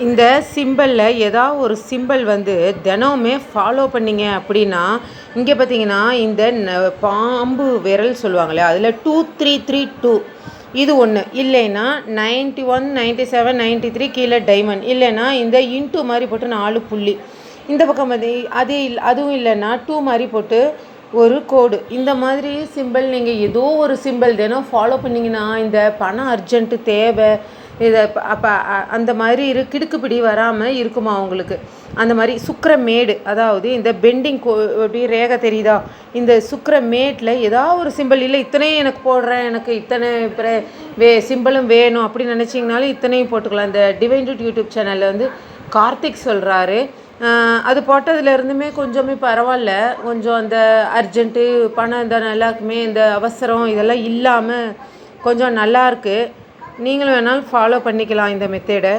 இந்த சிம்பிளில் ஏதாவது ஒரு சிம்பிள் வந்து தினமுமே ஃபாலோ பண்ணிங்க அப்படின்னா இங்கே பார்த்தீங்கன்னா இந்த ந- பாம்பு விரல் சொல்லுவாங்களே அதில் டூ த்ரீ த்ரீ டூ இது ஒன்று இல்லைன்னா ninety one ninety seven ninety three கீழே டைமண்ட் இல்லைன்னா இந்த இன்ட்டு மாதிரி போட்டு நாலு புள்ளி. இந்த பக்கம் வந்து அது இல் அதுவும் இல்லைன்னா டூ மாதிரி போட்டு ஒரு கோடு. இந்த மாதிரி சிம்பிள் நீங்கள் ஏதோ ஒரு சிம்பிள் தினம் ஃபாலோ பண்ணிங்கன்னா இந்த பணம் அர்ஜென்ட்டு தேவை இதை அப்போ அந்த மாதிரி இரு கிடுக்குப்பிடி வராமல் இருக்குமா அவங்களுக்கு அந்த மாதிரி சுக்கரமேடு அதாவது இந்த பெண்டிங் கோ அப்படி ரேகை தெரியுதா? இந்த சுக்கரமேட்டில் ஏதாவது ஒரு சிம்பிள் இல்லை இத்தனையும் எனக்கு போடுறேன் எனக்கு இத்தனை பிர- வே சிம்பிளும் வேணும் அப்படின்னு நினச்சிங்கனாலும் இத்தனையும் போட்டுக்கலாம். இந்த டிவைன் யூடியூப் சேனலில் வந்து கார்த்திக் சொல்கிறாரு அது போட்டதுலேருந்துமே கொஞ்சமே பரவாயில்ல. கொஞ்சம் அந்த அர்ஜென்ட்டு பணம் இந்த எல்லாருக்குமே இந்த அவசரம் இதெல்லாம் இல்லாமல் கொஞ்சம் நல்லாயிருக்கு நீங்கள் நீங்களும் ஃபாலோ பண்ணிக்கலாம் இந்த மெத்தேடை